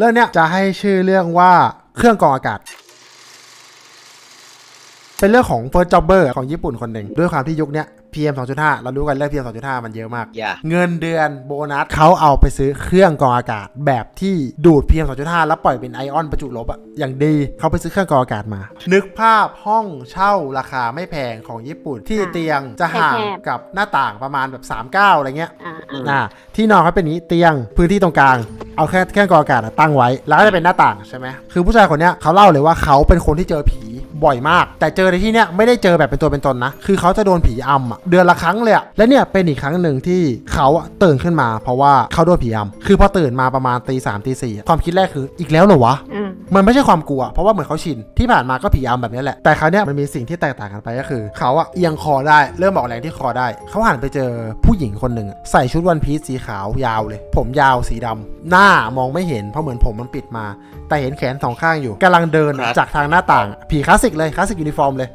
เรื่องเนี้ยจะให้ชื่อเรื่องว่าเครื่องกรองอากาศ เป็นเรื่องของ first jobber ของญี่ปุ่นคนหนึ่งด้วยความที่ยุคเนี้ย PM 2.5 เรารู้กันเรื่อง PM 2.5 มันเยอะมากอย่าเงินเดือนโบนัสเขาเอาไปซื้อเครื่องกรองอากาศแบบที่ดูด PM 2.5 แล้วปล่อยเป็นไอออนประจุลบอะอย่างดีเขาไปซื้อเครื่องกรองอากาศมา นึกภาพห้องเช่าราคาไม่แพงของญี่ปุ่นที่อะเตียงจะห่างแคบๆกับหน้าต่างประมาณแบบ3 9อะไรเงี้ยอ่าอ่าอ่าที่นอนเขาเป็นอย่างนี้เตียงพื้นที่ตรงกลาง เอาแค่แค่กรองอากาศอะตั้งไว้ แล้วก็จะเป็นหน้าต่างใช่ไหมคือผู้ชายคนเนี้ยเขาเล่าเลยว่าเขาเป็นคนที่เจอผี บ่อยมาก แต่เจอในที่เนี้ยไม่ได้เจอแบบเป็นตัวเป็นตนนะ คือเขาจะโดนผีอำอะเดือนละครั้งเลยอะและเนี่ยเป็นอีกครั้งหนึ่งที่เขาอะตื่นขึ้นมา เพราะว่าเขาโดนผีอำคือพอตื่นมาประมาณตีสามตีสี่ความคิดแรกคืออีกแล้วเหรอวะ มันไม่ใช่ความกลัว เพราะว่าเหมือนเขาชินที่ผ่านมาก็ผีอำแบบนี้แหละแต่คราวเนี้ยมันมีสิ่งที่แตกต่างกันไปก็คือเขาอะเอียงคอได้เริ่มออกแรงที่คอได้เขาหันไปเจอผู้หญิงคนหนึ่งอะใส่ชุดวันพีซสีขาวยาวเลย ผมยาวสีดำหน้ามองไม่เห็นเพราะเหมือนผมมันปิดมา แต่เห็นแขนสองข้างอยู่กำลังเดินครับจากทางหน้าต่าง ผีคลาสสิกเลยคลาสสิกยูนิฟอร์มเลย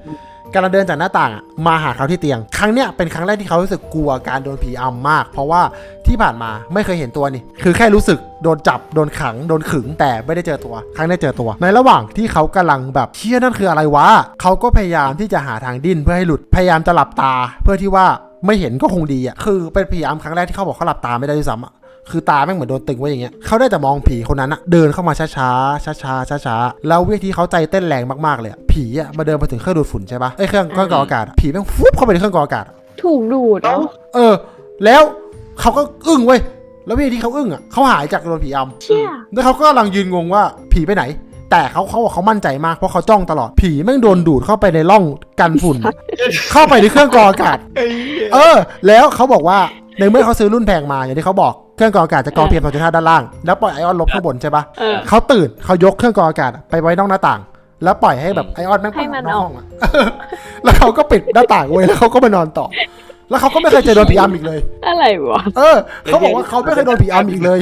กำลังเดินจากหน้าต่างอะมาหาเขาที่เตียง ครั้งเนี้ยเป็นครั้งแรกที่เขารู้สึกกลัวการโดนผีอำมาก เพราะว่า ที่ผ่านมาไม่เคยเห็นตัวนี่ คือแค่รู้สึกโดนจับ โดนขัง โดนขึง แต่ไม่ได้เจอตัว ครั้งนี้เจอตัว ในระหว่างที่เขากำลังแบบเชี่ยนั่นคืออะไรวะ เขาก็พยายามที่จะหาทางดิ้นเพื่อให้หลุด พยายามจะหลับตา เพื่อที่ว่าไม่เห็นก็คงดีอะ คือเป็นพยายามครั้งแรกที่เขาบอกเขาหลับตาไม่ได้ด้วยซ้ำอะคือตาแม่งเหมือนโดนตึงไว้อย่างเงี้ย เขาได้แต่มองผีคนนั้นอะเดินเข้ามาช้าช้าช้าช้าช้าช้าๆแล้ววิธีเขาใจเต้นแรงมากๆเลยอะผีอะมาเดินมาถึงเครื่องดูดฝุ่นใช่ปะไอ้เครื่องเครื่องกรองอากาศอะผีแม่งฟุบเข้าไปในเครื่องกรองอากาศอะถูกดูดเนาะเออ แล้ว เขาก็อึ้งเว้ย แล้ววิธีที่เขาอึ้งอะเขาหายจากโดนผีอำเชี่ยแล้วเขาก็กำลังยืนงงว่าผีไปไหน แต่เขาเขาบอกเขามั่นใจมากเพราะเขาจ้องตลอดผีแม่งโดนดูดเข้าไปในร่องกันฝุ่น เข้าไปในเครื่องกรองอากาศ เออ แล้วเขาบอกว่าในเมื่อเขาซื้อรุ่นแพงมาอย่างที่เขาบอกเครื่องกรองอากาศจะกรอง PM 2.5ด้านล่างแล้วปล่อยไอออนลบข้างบนใช่ปะเออเขาตื่นเขายกเครื่องกรองอากาศไปไว้นอกหน้าต่าง แล้วปล่อยให้แบบไอออนแม่งให้มันนอกออกห้องอะแล้วเขาก็ปิดหน้าต่างไว้แล้วเขาก็มานอนต่อ แล้วเขาก็ไม่เคยเจอโดนผีอำอีกเลย อะไรวะ เออ เขาบอกว่าเขาไม่เคยโดนผีอำอีกเลย